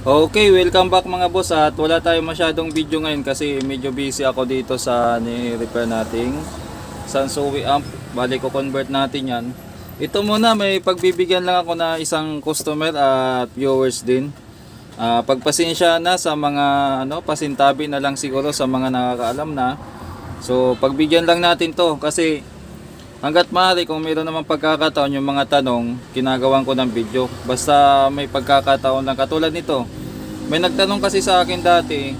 Okay, welcome back mga boss at wala tayong masyadong video ngayon kasi medyo busy ako dito sa ni-repair nating Sansui amp. Bali ko convert natin yan. Ito muna may pagbibigyan lang ako na isang customer at viewers din. Ah, pagpasensya na sa mga ano, pasintabi na lang siguro sa mga nakakaalam na. So pagbigyan lang natin to kasi Hanggat maaari kung mayroon naman pagkakataon yung mga tanong, kinagawan ko ng video. Basta may pagkakataon lang katulad nito. May nagtanong kasi sa akin dati,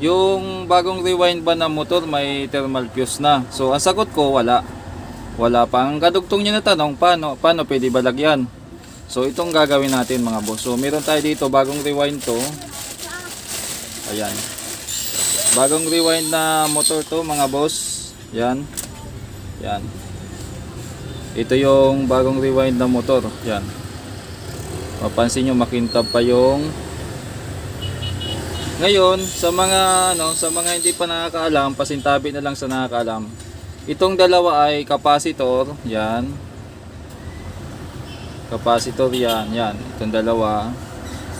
yung bagong rewind ba ng motor may thermal fuse na. So ang sagot ko wala. Wala pa. Ang kadugtong niya na tanong, paano, paano pwede ba lagyan? So itong gagawin natin mga boss. So meron tayo dito bagong rewind to. Ayan. Bagong rewind na motor to mga boss. Yan. Yan. Ito yung bagong rewind na motor. Yan. Mapansin nyo makintab pa yung Ngayon, sa mga ano, sa mga hindi pa nakakaalam, pasintabi na lang sa nakakaalam. Itong dalawa ay capacitor, yan. Capacitor yan, yan. Itong dalawa.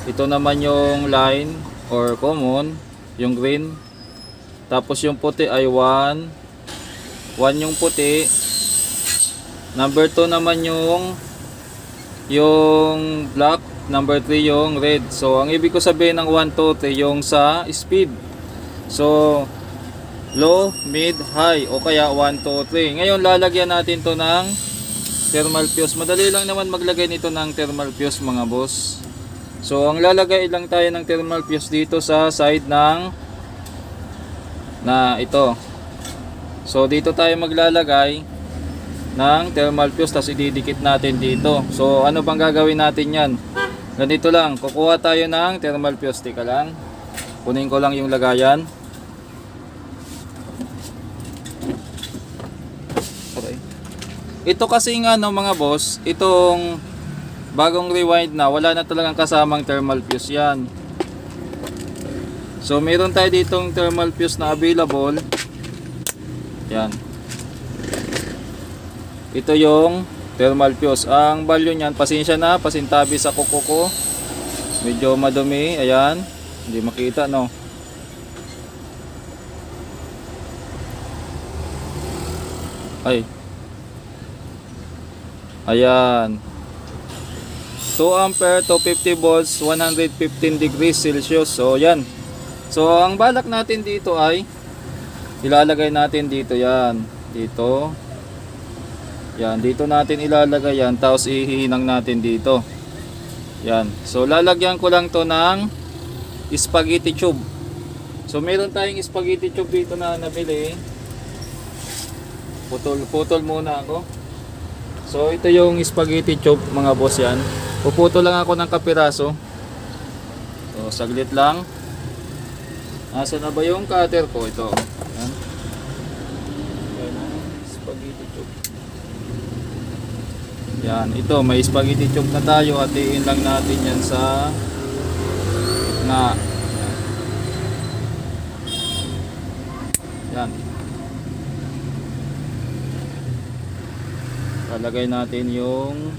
Ito naman yung line or common, yung green. Tapos yung puti ay 1. 1 yung puti, Number 2 naman yung yung black, number 3 yung red. So ang ibig ko sabihin ng 1 2 3 yung sa speed. So low, mid, high o kaya 1 2 3. Ngayon lalagyan natin to ng thermal fuse. Madali lang naman maglagay nito ng thermal fuse mga boss. So ang lalagay lang tayo ng thermal fuse dito sa side ng na ito. So dito tayo maglalagay ng thermal fuse tapos ididikit natin dito. So ano bang gagawin natin yan? Ganito lang, kukuha tayo ng thermal fuse. Tika lang. Kunin ko lang yung lagayan. Okay. Ito kasi nga no mga boss, itong bagong rewind na, wala na talagang kasamang thermal fuse yan. So meron tayo ditong thermal fuse na available. Yan. Ito yung thermal fuse. Ang value niyan, pasensya na, pasintabi sa kuko ko. Medyo madumi, ayan. Hindi makita, no. Ay. Ayan. 2 ampere to 50 volts, 115 degrees Celsius. So, yan. So, ang balak natin dito ay ilalagay natin dito yan. Dito. Yan, dito natin ilalagay yan, tapos ihihinang natin dito. Yan. So, lalagyan ko lang to ng spaghetti tube. So, meron tayong spaghetti tube dito na nabili. Putol, putol muna ako. So, ito yung spaghetti tube, mga boss yan. Puputol lang ako ng kapiraso. So, saglit lang. Asa na ba yung cutter ko? Ito. Yan. Yan ang spaghetti tube. Yan, ito may spaghetti tube na tayo. Hatiin lang natin yan sa na yan. Lalagay natin yung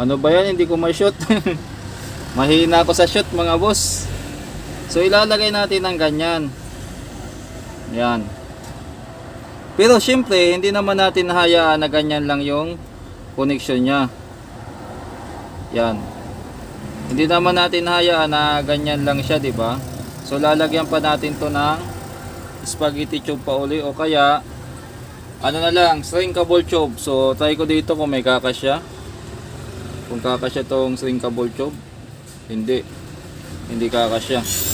Ano ba yan? Hindi ko ma-shoot. Mahina ako sa shoot mga boss. So ilalagay natin ng ganyan. Yan. Pero syempre, hindi naman natin hayaan na ganyan lang yung connection niya. Yan. Hindi naman natin hayaan na ganyan lang siya, di ba? So lalagyan pa natin to ng spaghetti tube pa uli o kaya ano na lang, string cable tube. So try ko dito kung may kakasya. Kung kakasya tong string cable tube. Hindi. Hindi kakasya.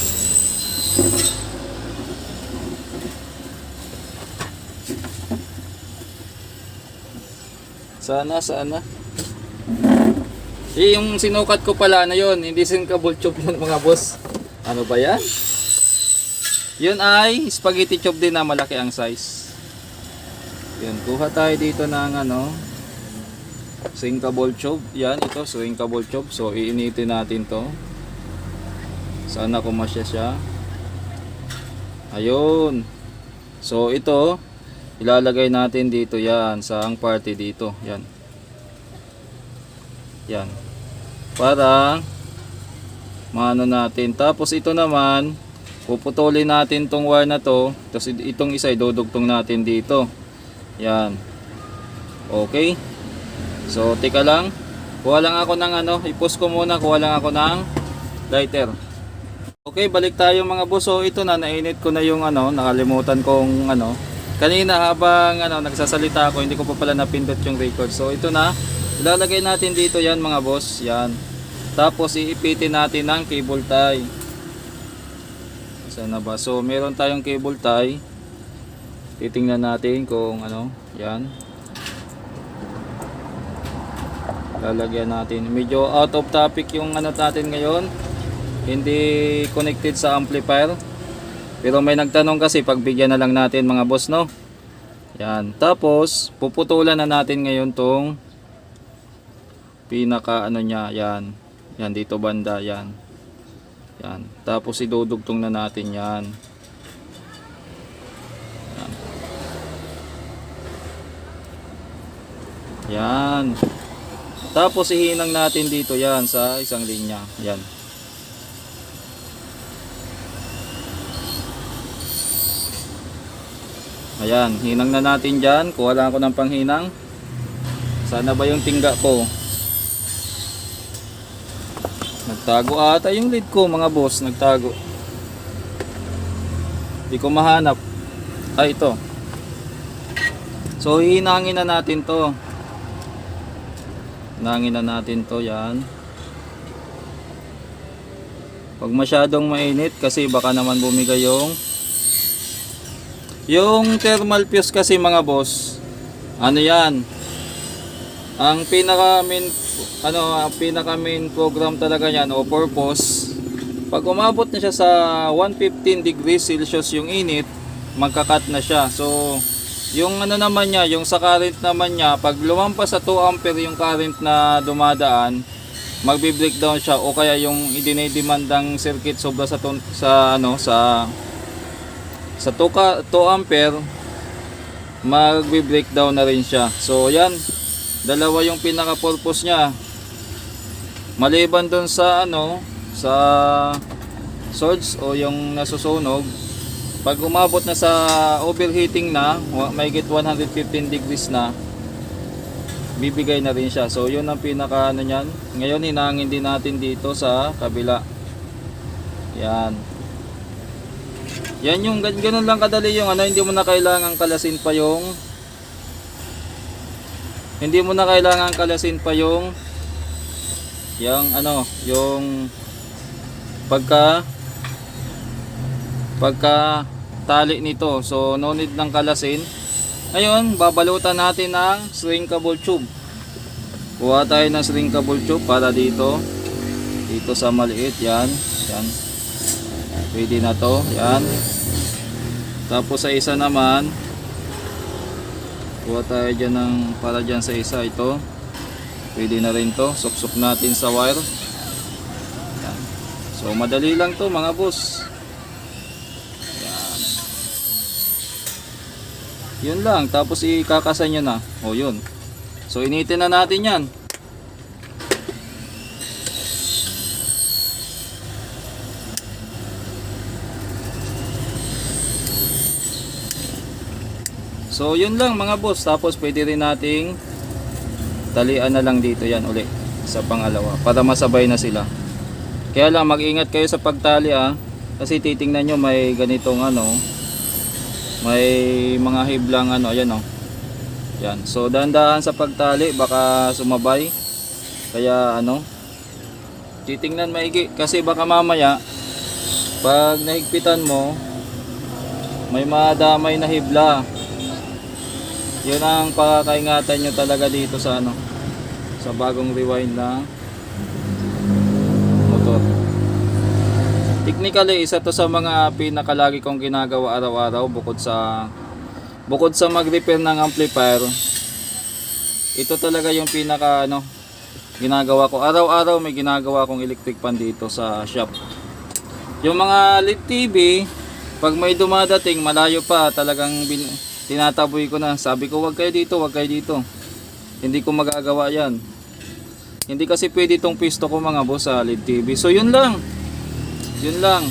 Sana, sana. Eh, yung sinukat ko pala na yon, hindi sinkable tube yun mga boss. Ano ba yan? Yun ay spaghetti tube din na malaki ang size. Yun, kuha tayo dito ng ano, sinkable tube. Yan, ito, sinkable tube. So, iinitin natin to. Sana kumasya siya. Ayun. So, ito, ilalagay natin dito yan sa ang party dito. Yan. Yan. Para maano natin. Tapos ito naman puputulin natin tong wire na to. Tapos itong isa idudugtong natin dito. Yan. Okay. So tika lang. Kuha lang ako ng ano ipost ko muna. Kuha lang ako ng lighter Okay, balik tayo mga boss. So ito na, nainit ko na yung ano, nakalimutan kong ano. Kanina habang ano, nagsasalita ako, hindi ko pa pala napindot yung record. So ito na, ilalagay natin dito yan mga boss. Yan. Tapos iipitin natin ng cable tie. Saan na ba? So meron tayong cable tie. Titingnan natin kung ano, yan. Lalagyan natin. Medyo out of topic yung ano natin ngayon hindi connected sa amplifier. Pero may nagtanong kasi pagbigyan na lang natin mga boss no? Yan. Tapos puputulan na natin ngayon tong pinaka ano niya yan. Yan dito banda yan. Yan. Tapos idudugtong na natin yan. Yan. Yan. Tapos ihinang natin dito yan sa isang linya. Yan Ayan, hinang na natin dyan. Kuha lang ako ng panghinang. Sana ba yung tingga ko? Nagtago ata yung lead ko mga boss. Nagtago. Hindi ko mahanap. Ay, ito. So, hinangin na natin to. Hinangin na natin to. Yan. Pag masyadong mainit kasi baka naman bumigay yung yung thermal fuse kasi mga boss, ano yan? Ang pinaka main ano, ang pinaka main program talaga niyan o purpose, pag umabot na siya sa 115 degrees Celsius yung init, magka-cut na siya. So, yung ano naman niya, yung sa current naman niya, pag lumampas sa 2 ampere yung current na dumadaan, magbi-breakdown siya o kaya yung idinidemandang circuit sobra sa ton- sa ano sa sa 2, ka, 2 ampere magbe-breakdown na rin siya. So yan. Dalawa yung pinaka purpose niya. Maliban dun sa ano sa surge o yung nasusunog pag umabot na sa overheating na may get 115 degrees na bibigay na rin siya. So yun ang pinaka ano niyan. Ngayon hinangin din natin dito sa kabila. Yan yan yung gan- ganun lang kadali yung ano, hindi mo na kailangan kalasin pa yung hindi mo na kailangan kalasin pa yung yung ano, yung pagka pagka tali nito. So no need ng kalasin. Ngayon, babalutan natin ng shrinkable tube. Kuha tayo ng shrinkable tube para dito. Dito sa maliit, yan. Yan. Pwede na to. Yan. Tapos sa isa naman, kuha tayo dyan ng, para dyan sa isa ito. Pwede na rin to. Suksok natin sa wire. Yan. So madali lang to mga boss. Yan. Yun lang. Tapos ikakasan nyo na. O yun. So initin na natin yan. So yun lang mga boss. Tapos pwede rin nating talian na lang dito yan uli sa pangalawa para masabay na sila. Kaya lang mag-ingat kayo sa pagtali ah. Kasi titingnan nyo may ganitong ano. May mga hiblang ano. Ayan oh. Yan. So dahan-dahan sa pagtali baka sumabay. Kaya ano. Titingnan maigi kasi baka mamaya pag nahigpitan mo may madamay na hibla yun ang pakakaingatan nyo talaga dito sa ano sa bagong rewind na motor. Technically isa to sa mga pinakalagi kong ginagawa araw-araw bukod sa bukod sa mag-repair ng amplifier ito talaga yung pinaka ano ginagawa ko. Araw-araw may ginagawa kong electric pan dito sa shop. Yung mga LED TV pag may dumadating malayo pa talagang bin, tinataboy ko na. Sabi ko, wag kayo dito, wag kayo dito. Hindi ko magagawa yan. Hindi kasi pwede itong pisto ko mga boss sa LED TV. So yun lang. Yun lang.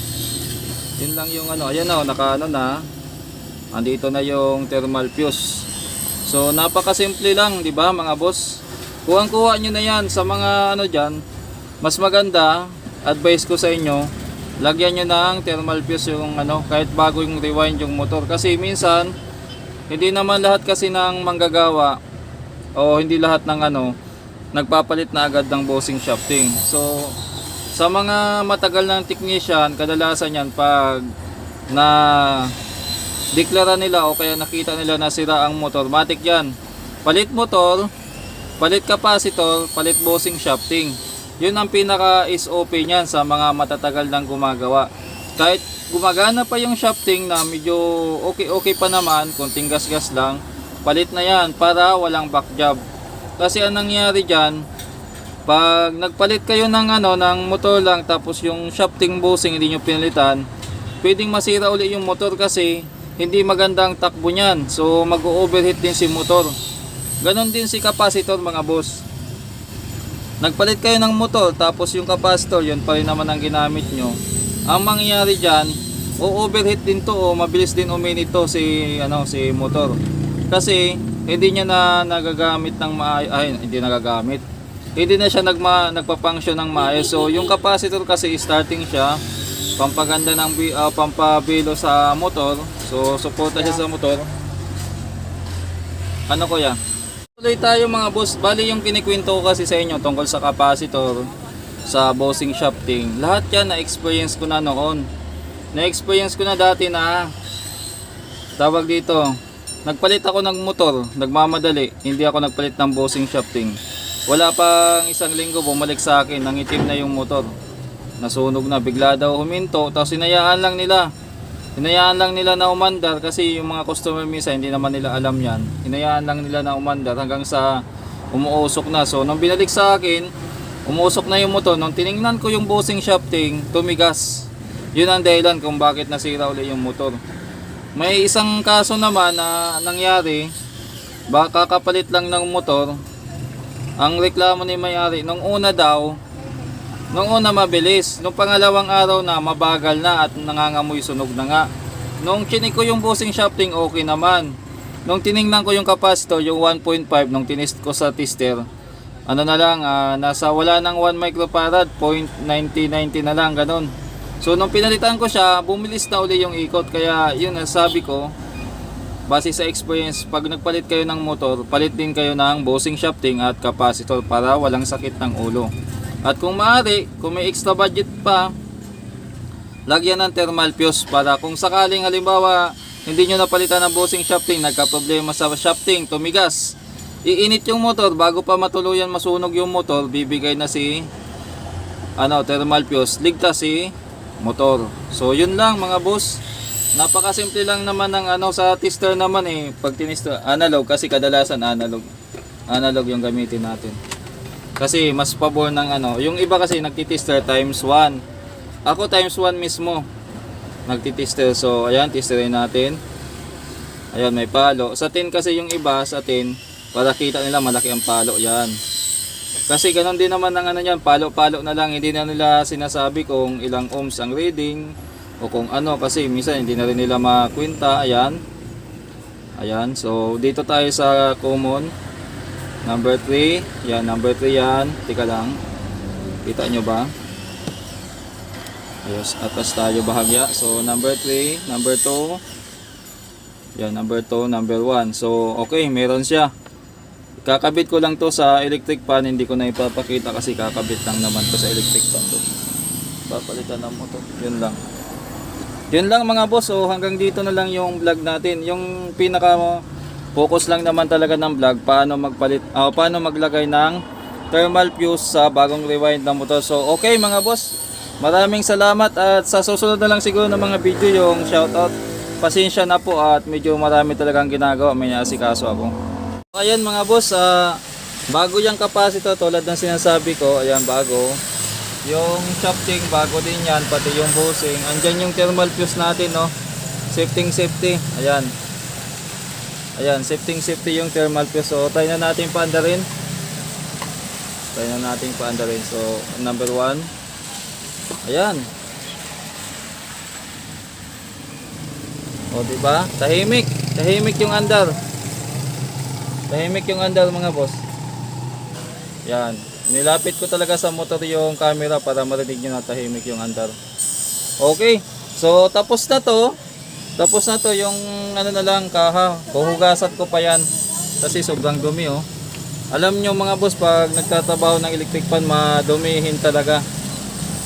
Yun lang yung ano. Ayan na, naka ano na. Andito na yung thermal fuse. So napakasimple lang, di ba mga boss? Kuhang-kuha nyo na yan sa mga ano dyan. Mas maganda, advice ko sa inyo, lagyan nyo ng thermal fuse yung ano, kahit bago yung rewind yung motor. Kasi minsan, hindi naman lahat kasi ng manggagawa o hindi lahat ng ano, nagpapalit na agad ng bossing shafting. So, sa mga matagal ng technician, kadalasan yan pag na deklara nila o kaya nakita nila na sira ang motor, matik yan. Palit motor, palit capacitor, palit bossing shafting. Yun ang pinaka SOP niyan sa mga matatagal ng gumagawa. Kahit gumagana pa yung shafting na medyo okay okay pa naman, konting gas-gas lang, palit na yan para walang back job. Kasi ang nangyari diyan, pag nagpalit kayo ng ano ng motor lang tapos yung shafting bossing hindi nyo pinalitan, pwedeng masira uli yung motor kasi hindi magandang takbo niyan. So mag-overheat din si motor. Ganon din si capacitor mga boss. Nagpalit kayo ng motor tapos yung capacitor yun pa rin naman ang ginamit nyo. Ang mangyayari dyan, o-overheat din to o mabilis din uminit to si, ano, si motor. Kasi hindi niya na nagagamit ng maayos, ay hindi nagagamit. Hindi na siya nagma, nagpa-function ng maayos. So yung capacitor kasi starting siya, pampaganda ng ah, pampabilo sa motor. So suporta siya sa motor. Ano kuya? Tuloy tayo mga boss. Bali yung kinikwento ko kasi sa inyo tungkol sa capacitor, sa bossing shafting. Lahat yan na-experience ko na noon. Na-experience ko na dati na tawag dito. Nagpalit ako ng motor, nagmamadali. Hindi ako nagpalit ng bossing shafting. Wala pang isang linggo bumalik sa akin, nangitim na yung motor. Nasunog na, bigla daw huminto, tapos hinayaan lang nila. Hinayaan lang nila na umandar kasi yung mga customer minsan hindi naman nila alam yan. Hinayaan lang nila na umandar hanggang sa umuusok na. So nung binalik sa akin, umuusok na yung motor. Nung tiningnan ko yung bossing shafting, tumigas. Yun ang dahilan kung bakit nasira uli yung motor. May isang kaso naman na nangyari, baka kapalit lang ng motor. Ang reklamo ni may-ari, nung una daw, Nung una mabilis, nung pangalawang araw na mabagal na at nangangamoy sunog na nga. Nung chinik ko yung bossing shafting okay naman. Nung tiningnan ko yung capacitor, yung 1.5 nung tinest ko sa tester, ano na lang, ah, nasa wala ng 1 microfarad, 0.9090 na lang, ganun. So nung pinalitan ko siya, bumilis na uli yung ikot. Kaya yun, ang sabi ko, base sa experience, pag nagpalit kayo ng motor, palit din kayo ng bossing shafting at capacitor para walang sakit ng ulo. At kung maaari, kung may extra budget pa, lagyan ng thermal fuse para kung sakaling halimbawa hindi nyo napalitan ng bossing shafting, nagka-problema sa shafting, tumigas, iinit yung motor bago pa matuluyan masunog yung motor, bibigay na si ano, thermal fuse, ligtas si motor. So yun lang mga boss. Napakasimple lang naman ng ano sa tester naman eh. Pag tinister, analog kasi kadalasan analog. Analog yung gamitin natin. Kasi mas pabor ng ano, yung iba kasi nagtitester times 1. Ako times 1 mismo. Nagtitester. So ayan, testerin natin. Ayan, may palo. Sa 10 kasi yung iba, sa 10, para kita nila malaki ang palo. Yan. Kasi ganun din naman ang ano yan, palo-palo na lang. Hindi na nila sinasabi kung ilang ohms ang reading o kung ano kasi minsan hindi na rin nila makwenta. Ayan. Ayan. So dito tayo sa common. Number 3. Yan, number 3 yan. Tika lang. Kita nyo ba? Ayos, atas tayo bahagya. So number 3, number 2. Yan, number 2, number 1. So okay, meron siya. Kakabit ko lang to sa electric fan, hindi ko na ipapakita kasi kakabit lang naman to sa electric fan to. Papalitan na mo to. Yun lang. Yun lang mga boss, so hanggang dito na lang yung vlog natin. Yung pinaka focus lang naman talaga ng vlog, paano magpalit, ah, paano maglagay ng thermal fuse sa bagong rewind ng motor. So okay mga boss, maraming salamat at sa susunod na lang siguro ng mga video yung shoutout. Pasensya na po at medyo marami talagang ginagawa, may naasikaso ako. Ayan mga boss, ah, bago yung capacitor tulad ng sinasabi ko, ayan bago. Yung shafting bago din yan, pati yung bushing. Andyan yung thermal fuse natin, no. Safety safety. Ayan. Ayan, safety safety yung thermal fuse. So, try na natin paanda rin. Try na natin paanda rin. So, number one. Ayan. O, di ba? Tahimik. Tahimik yung andar. Tahimik yung andar mga boss. Yan. Nilapit ko talaga sa motor yung camera para marinig nyo na tahimik yung andar. Okay. So, tapos na to. Tapos na to yung ano na lang kaha. Huhugasan ko pa yan. Kasi sobrang dumi oh. Alam nyo mga boss, pag nagtatrabaho ng electric fan, madumihin talaga.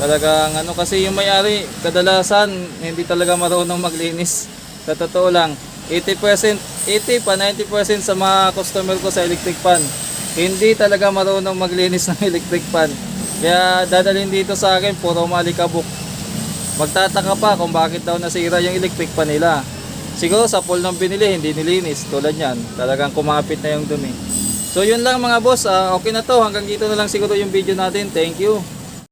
Talagang ano kasi yung may-ari, kadalasan hindi talaga marunong maglinis. Sa totoo lang, 80%, 80 pa 90% sa mga customer ko sa electric fan, hindi talaga marunong maglinis ng electric fan. Kaya dadalhin dito sa akin, puro malikabok. Magtataka pa kung bakit daw nasira yung electric fan nila. Siguro sa pool ng binili, hindi nilinis. Tulad yan, talagang kumapit na yung dumi. So yun lang mga boss, Ah, okay na to. Hanggang dito na lang siguro yung video natin. Thank you.